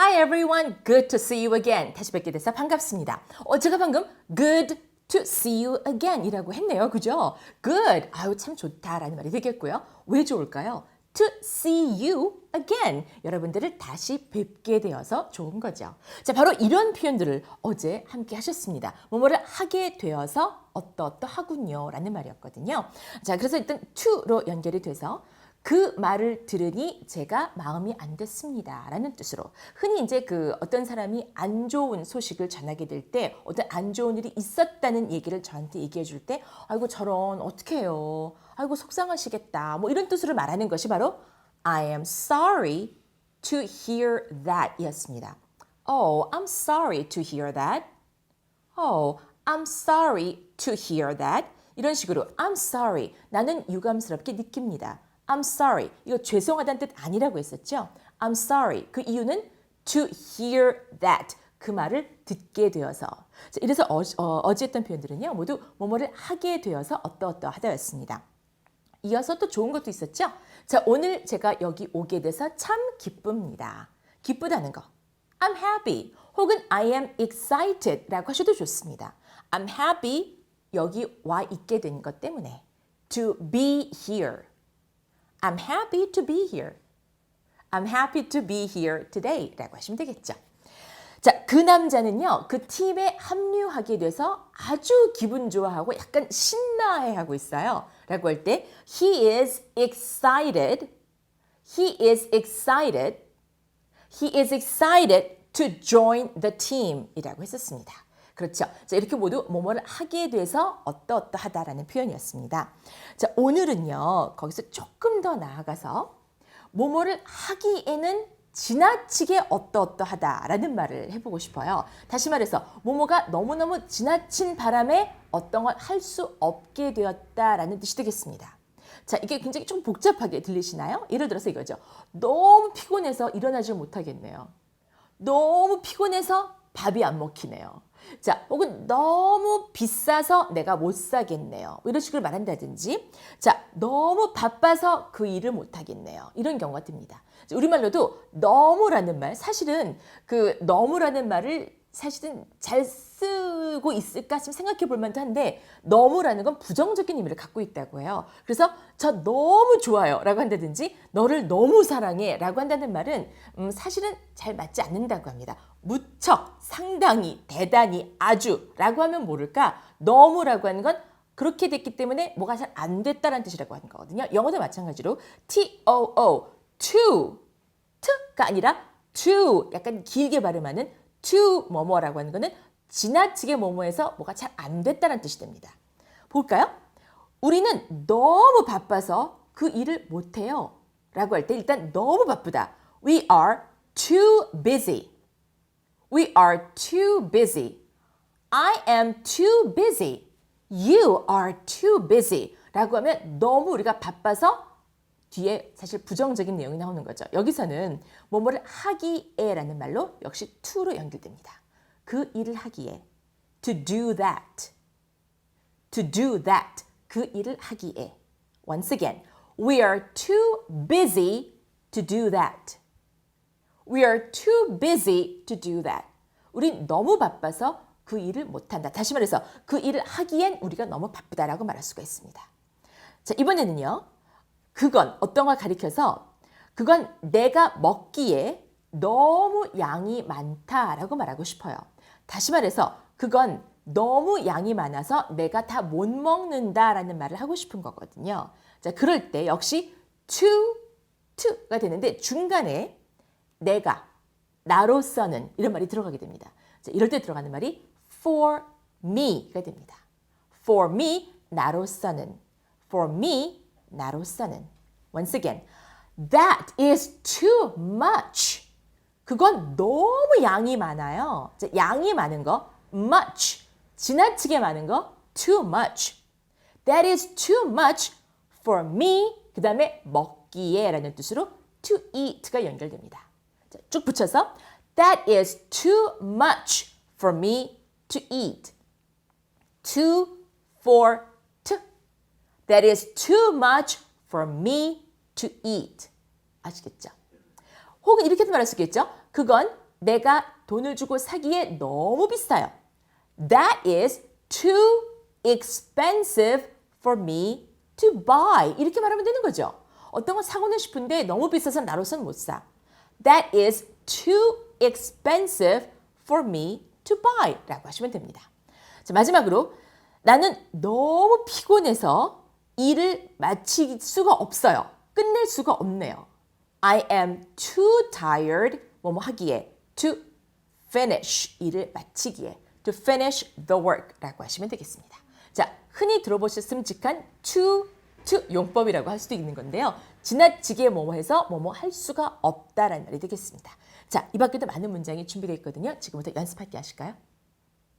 Hi everyone, good to see you again. 다시 뵙게 돼서 반갑습니다. 어, 제가 방금 good to see you again 이라고 했네요. 그죠? good. 아유, 참 좋다라는 말이 되겠고요. 왜 좋을까요? to see you again. 여러분들을 다시 뵙게 되어서 좋은 거죠. 자, 바로 이런 표현들을 어제 함께 하셨습니다. 뭐뭐를 하게 되어서 어떠어떠하군요. 라는 말이었거든요. 자, 그래서 일단 to로 연결이 돼서 그 말을 들으니 제가 마음이 안 됐습니다. 라는 뜻으로. 흔히 이제 그 어떤 사람이 안 좋은 소식을 전하게 될 때 어떤 안 좋은 일이 있었다는 얘기를 저한테 얘기해 줄 때 아이고 저런 어떻게 해요. 아이고 속상하시겠다. 뭐 이런 뜻으로 말하는 것이 바로 I am sorry to hear that 이었습니다. Oh, I'm sorry to hear that. Oh, I'm sorry to hear that. 이런 식으로 I'm sorry. 나는 유감스럽게 느낍니다. I'm sorry. 이거 죄송하다는 뜻 아니라고 했었죠? I'm sorry. 그 이유는 to hear that. 그 말을 듣게 되어서. 자, 이래서 어, 어, 제 했던 표현들은요. 모두 뭐뭐를 하게 되어서 어떠어떠하다였습니다. 이어서 또 좋은 것도 있었죠? 자, 오늘 제가 여기 오게 돼서 참 기쁩니다. 기쁘다는 거. I'm happy. 혹은 I am excited 라고 하셔도 좋습니다. I'm happy. 여기 와 있게 된 것 때문에. To be here. I'm happy to be here. I'm happy to be here today 라고 하시면 되겠죠. 자, 그 남자는요, 그 팀에 합류하게 돼서 아주 기분 좋아하고 약간 신나해 하고 있어요. 라고 할 때, he is excited. He is excited. He is excited to join the team 이라고 했었습니다. 그렇죠. 자, 이렇게 모두 뭐뭐를 하게 돼서 어떠어떠하다라는 표현이었습니다. 자, 오늘은요, 거기서 조금 더 나아가서 뭐뭐를 하기에는 지나치게 어떠어떠하다라는 말을 해보고 싶어요. 다시 말해서 뭐뭐가 너무너무 지나친 바람에 어떤 걸 할 수 없게 되었다라는 뜻이 되겠습니다. 자, 이게 굉장히 좀 복잡하게 들리시나요? 예를 들어서 이거죠. 너무 피곤해서 일어나지 못하겠네요. 너무 피곤해서 밥이 안 먹히네요. 자, 혹은 너무 비싸서 내가 못 사겠네요. 이런 식으로 말한다든지, 자, 너무 바빠서 그 일을 못 하겠네요. 이런 경우가 듭니다. 우리말로도 너무라는 말, 사실은 그 너무라는 말을 사실은 잘 쓰고 있을까 좀 생각해 볼 만도 한데 너무라는 건 부정적인 의미를 갖고 있다고 해요. 그래서 저 너무 좋아요 라고 한다든지 너를 너무 사랑해 라고 한다는 말은 음, 사실은 잘 맞지 않는다고 합니다. 무척, 상당히, 대단히, 아주 라고 하면 모를까 너무라고 하는 건 그렇게 됐기 때문에 뭐가 잘 안 됐다는 뜻이라고 하는 거거든요. 영어도 마찬가지로 T-O-O, to, t가 아니라 to 약간 길게 발음하는 to 뭐뭐라고 하는 거는 지나치게 뭐뭐해서 뭐가 잘 안 됐다는 뜻이 됩니다. 볼까요? 우리는 너무 바빠서 그 일을 못해요. 라고 할 때 일단 너무 바쁘다. We are too busy. We are too busy. I am too busy. You are too busy. 라고 하면 너무 우리가 바빠서 뒤에 사실 부정적인 내용이 나오는 거죠. 여기서는 뭐뭐를 하기에라는 말로 역시 to로 연결됩니다. 그 일을 하기에 to do that. to do that. 그 일을 하기에. Once again, we are too busy to do that. We are too busy to do that. 우린 너무 바빠서 그 일을 못한다. 다시 말해서 그 일을 하기엔 우리가 너무 바쁘다라고 말할 수가 있습니다. 자, 이번에는요. 그건 어떤 걸 가리켜서 그건 내가 먹기에 너무 양이 많다라고 말하고 싶어요. 다시 말해서 그건 너무 양이 많아서 내가 다 못 먹는다라는 말을 하고 싶은 거거든요. 자, 그럴 때 역시 to, to가 되는데 중간에 내가, 나로서는 이런 말이 들어가게 됩니다. 자, 이럴 때 들어가는 말이 for me가 됩니다. for me, 나로서는. for me, 나로서는. Once again, that is too much. 그건 너무 양이 많아요. 자, 양이 많은 거, much. 지나치게 많은 거, too much. That is too much for me. 그 다음에 먹기에 라는 뜻으로 to eat가 연결됩니다. 자, 쭉 붙여서 That is too much for me to eat. To, for. That is too much for me to eat. 아시겠죠? 혹은 이렇게도 말할 수 있겠죠? 그건 내가 돈을 주고 사기에 너무 비싸요. That is too expensive for me to buy. 이렇게 말하면 되는 거죠. 어떤 건 사고는 싶은데 너무 비싸서 나로선 못 사. That is too expensive for me to buy. 라고 하시면 됩니다. 자, 마지막으로 나는 너무 피곤해서 일을 마칠 수가 없어요. 끝낼 수가 없네요. I am too tired 뭐뭐 하기에 to finish 일을 마치기에 to finish the work 라고 하시면 되겠습니다. 자, 흔히 들어보셨음직한 to to 용법이라고 할 수도 있는 건데요. 지나치게 뭐뭐 해서 뭐뭐 할 수가 없다라는 말이 되겠습니다. 자, 이 밖에도 많은 문장이 준비되어 있거든요. 지금부터 연습할게 하실까요?